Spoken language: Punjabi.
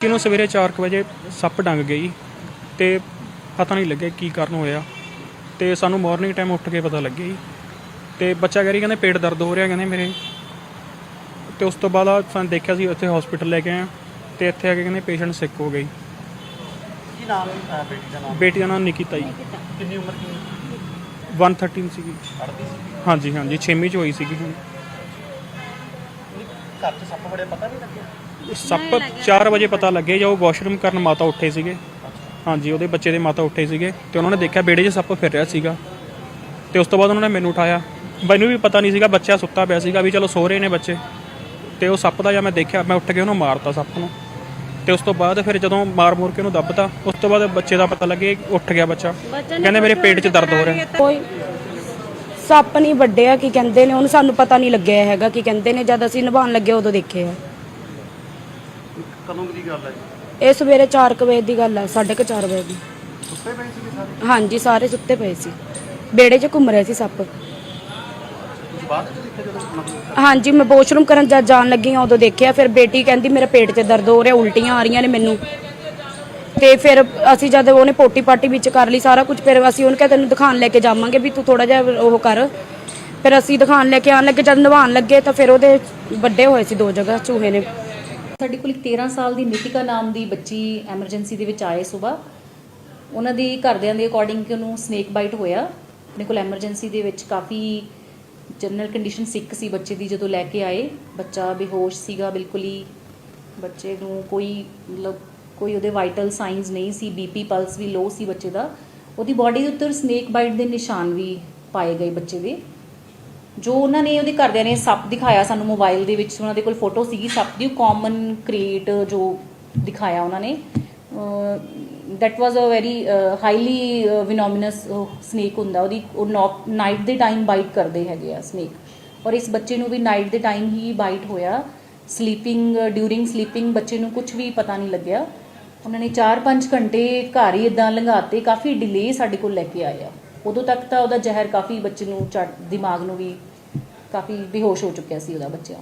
ਕਿਨੂੰ ਸਵੇਰੇ 4 ਵਜੇ ਸੱਪ ਡੰਗ ਗਈ ਤੇ ਪਤਾ ਨਹੀਂ ਲੱਗਿਆ ਕੀ ਕਾਰਨ ਹੋਇਆ ਤੇ ਸਾਨੂੰ ਮਾਰਨਿੰਗ ਟਾਈਮ ਉੱਠ ਕੇ ਪਤਾ ਲੱਗਿਆ ਜੀ। ਤੇ ਬੱਚਾ ਕਹਿ ਰਹੀ ਕਹਿੰਦੇ ਪੇਟ ਦਰਦ ਹੋ ਰਿਹਾ ਕਹਿੰਦੇ ਮੇਰੇ। ਤੇ ਉਸ ਤੋਂ ਬਾਅਦ ਆ ਸਾਨੂੰ ਦੇਖਿਆ ਸੀ ਉੱਥੇ ਹਸਪੀਟਲ ਲੈ ਕੇ ਆਏ ਤੇ ਇੱਥੇ ਆ ਕੇ ਕਹਿੰਦੇ ਪੇਸ਼ੈਂਟ ਸਿੱਕ ਹੋ ਗਈ ਕੀ ਨਾਮ ਹੈ ਬੇਟੀ ਦਾ ਨਾਮ? ਬੇਟੀ ਦਾ ਨਾਮ ਨਿਕਿਤਾ ਜੀ। ਕਿੰਨੀ ਉਮਰ ਕੀ 113 ਸੀਗੀ। ਹਾਂਜੀ ਹਾਂਜੀ 6ਵੀਂ ਚ ਹੋਈ ਸੀਗੀ ਹੁਣ। ਘਰ 'ਚ ਸੱਪ ਬੜੇ ਪਤਾ ਨਹੀਂ ਲੱਗਿਆ? ਸੱਪ 4 ਵਜੇ ਪਤਾ ਲੱਗੇ ਜਦੋਂ ਵਾਸ਼ਰੂਮ ਕਰਨ ਮਾਤਾ ਉੱਠੇ ਸੀਗੇ। ਹਾਂਜੀ ਉਹਦੇ ਬੱਚੇ ਦੇ ਮਾਤਾ ਉੱਠੇ ਸੀਗੇ ਤੇ ਉਹਨਾਂ ਨੇ ਦੇਖਿਆ ਬੇੜੇ 'ਚ ਸੱਪ ਫਿਰ ਰਿਹਾ ਸੀਗਾ। ਤੇ ਉਸ ਤੋਂ ਬਾਅਦ ਉਹਨਾਂ ਨੇ ਮੈਨੂੰ ਉਠਾਇਆ। ਮੈਨੂੰ ਵੀ ਪਤਾ ਨਹੀਂ ਸੀਗਾ ਬੱਚਾ ਸੁੱਤਾ ਪਿਆ ਸੀਗਾ ਵੀ ਚਲੋ ਸੋ ਰਹੇ ਨੇ ਬੱਚੇ। ਤੇ ਉਹ ਸੱਪ ਦਾ ਜਾਂ ਮੈਂ ਦੇਖਿਆ ਮੈਂ ਉੱਠ ਕੇ ਉਹਨੂੰ ਮਾਰਤਾ ਸੱਪ ਨੂੰ। ਤੇ ਉਸ ਤੋਂ ਬਾਅਦ ਫਿਰ ਜਦੋਂ ਮਾਰ ਮੂਰ ਕੇ ਉਹਨੂੰ ਦੱਬਤਾ ਉਸ ਤੋਂ ਬਾਅਦ ਬੱਚੇ ਦਾ ਪਤਾ ਲੱਗੇ ਉੱਠ ਗਿਆ ਬੱਚਾ। ਕਹਿੰਦੇ ਮੇਰੇ ਪੇਟ 'ਚ ਦਰਦ ਹੋ ਰਿਹਾ। ਕੋਈ ਸੱਪ ਨਹੀਂ ਵੱਡਿਆ ਕੀ ਕਹਿੰਦੇ ਨੇ ਉਹਨੂੰ ਸਾਨੂੰ ਪਤਾ ਨਹੀਂ ਲੱਗਿਆ ਹੈਗਾ ਕੀ ਕਹਿੰਦੇ ਨੇ ਜਦ ਅਸੀਂ ਨਿਭਾਉਣ ਲੱਗੇ ਉਦੋਂ ਦੇਖਿਆ ਕਦੋਂ ਦੀ ਗੱਲ ਹੈ ਜੀ? ਇਹ ਸਵੇਰੇ 4 ਵਜੇ ਦੀ ਗੱਲ ਹੈ 4:30 ਵਜੇ ਦੀ। ਸੁੱਤੇ ਪਏ ਸੀ ਸਾਰੇ? ਹਾਂਜੀ ਸਾਰੇ ਸੁੱਤੇ ਪਏ ਸੀ। ਬੇੜੇ 'ਚ ਘੁੰਮ ਰਹੇ ਸੀ ਸੱਪ। ਤੁਸੀਂ ਬਾਅਦ 'ਚ ਦੇਖਿਆ ਜਦੋਂ ਮਤਲਬ ਹਾਂਜੀ ਮੈਂ ਵਾਸ਼ਰੂਮ ਕਰਨ ਜਦ ਜਾਣ ਲੱਗੀ ਹਾਂ ਉਦੋਂ ਦੇਖਿਆ ਫਿਰ ਬੇਟੀ ਕਹਿੰਦੀ ਮੇਰੇ ਪੇਟ 'ਚ ਦਰਦ ਹੋ ਰਿਹਾ ਉਲਟੀਆਂ ਆ ਰਹੀਆਂ ਨੇ ਮੈਨੂੰ। ਤੇ ਫਿਰ ਅਸੀਂ ਜਦ ਉਹਨੇ ਪੋਟੀ ਪਾਟੀ ਵਿੱਚ ਕਰ ਲਈ ਸਾਰਾ ਕੁਝ, ਫਿਰ ਅਸੀਂ ਉਹਨੂੰ ਕਿਹਾ ਤੈਨੂੰ ਦਿਖਾਣ ਲੈ ਕੇ ਜਾਵਾਂਗੇ ਵੀ ਤੂੰ ਥੋੜਾ ਜਿਹਾ ਉਹ ਕਰ। ਫਿਰ ਅਸੀਂ ਦਿਖਾਣ ਲੈ ਕੇ ਆਣ ਲੱਗੇ, ਜਦ ਨਵਾਉਣ ਲੱਗੇ ਤਾਂ ਫਿਰ ਉਹਦੇ ਵੱਡੇ ਹੋਏ ਸੀ ਦੋ ਜਗ੍ਹਾ ਚੂਹੇ ਨੇ। ਸਾਡੇ ਕੋਲ 13 ਸਾਲ ਦੀ ਨਿਤਿਕਾ ਨਾਮ ਦੀ ਬੱਚੀ ਐਮਰਜੈਂਸੀ ਦੇ ਵਿੱਚ ਆਏ ਸਵੇਰ। ਉਹਨਾਂ ਦੀ ਘਰਦਿਆਂ ਦੇ ਅਕੋਰਡਿੰਗ ਕਿ ਉਹਨੂੰ ਸਨੇਕ ਬਾਈਟ ਹੋਇਆ। ਆਪਣੇ ਕੋਲ ਐਮਰਜੈਂਸੀ ਦੇ ਵਿੱਚ ਕਾਫੀ ਜਨਰਲ ਕੰਡੀਸ਼ਨ ਸਿੱਕ ਸੀ ਬੱਚੇ ਦੀ ਜਦੋਂ ਲੈ ਕੇ ਆਏ। ਬੱਚਾ ਬੇਹੋਸ਼ ਸੀਗਾ, ਬਿਲਕੁਲ ਹੀ ਬੱਚੇ ਨੂੰ ਕੋਈ ਮਤਲਬ ਕੋਈ ਉਹਦੇ ਵਾਈਟਲ ਸਾਈਨਸ ਨਹੀਂ ਸੀ ਬੀਪੀ ਪਲਸ ਵੀ ਲੋ ਸੀ ਬੱਚੇ ਦਾ, ਉਹਦੀ ਬਾਡੀ ਦੇ ਉੱਤੇ ਸਨੇਕ ਬਾਈਟ ਦੇ ਨਿਸ਼ਾਨ ਵੀ ਪਾਏ ਗਏ ਬੱਚੇ ਦੇ। ਜੋ ਉਹਨਾਂ ਨੇ ਉਹਦੇ ਘਰਦਿਆਂ ਨੇ ਸੱਪ ਦਿਖਾਇਆ ਸਾਨੂੰ ਮੋਬਾਈਲ ਦੇ ਵਿੱਚ, ਉਹਨਾਂ ਦੇ ਕੋਲ ਫੋਟੋ ਸੀਗੀ ਸੱਪ ਦੀ ਕਾਮਨ ਕ੍ਰੀਏਟ ਜੋ ਦਿਖਾਇਆ ਉਹਨਾਂ ਨੇ। That was a very highly venomous snake ਹੁੰਦਾ, ਉਹਦੀ ਉਹ ਨਾਈਟ ਦੇ ਟਾਈਮ ਬਾਈਟ ਕਰਦੇ ਹੈਗੇ ਆ ਸਨੇਕ ਔਰ ਇਸ ਬੱਚੇ ਨੂੰ ਵੀ ਨਾਈਟ ਦੇ ਟਾਈਮ ਹੀ ਬਾਈਟ ਹੋਇਆ। ਸਲੀਪਿੰਗ ਡਿਊਰਿੰਗ ਸਲੀਪਿੰਗ ਬੱਚੇ ਨੂੰ ਕੁਝ ਵੀ ਪਤਾ ਨਹੀਂ ਲੱਗਿਆ। ਉਹਨਾਂ ਨੇ 4-5 ਘੰਟੇ ਘਰ ਹੀ ਇਦਾਂ ਲੰਘਾਤੇ, ਕਾਫੀ ਡਿਲੇ ਸਾਡੇ ਕੋਲ ਲੈ ਕੇ ਆਇਆ ਉਦੋਂ ਤੱਕ ਤਾਂ ਉਹਦਾ ਜ਼ਹਿਰ ਕਾਫੀ ਬੱਚੇ ਨੂੰ ਚੜ੍ਹ ਦਿਮਾਗ ਨੂੰ ਵੀ ਕਾਫੀ ਬੇਹੋਸ਼ ਹੋ ਚੁੱਕਿਆ ਸੀ ਉਹਦਾ ਬੱਚਾ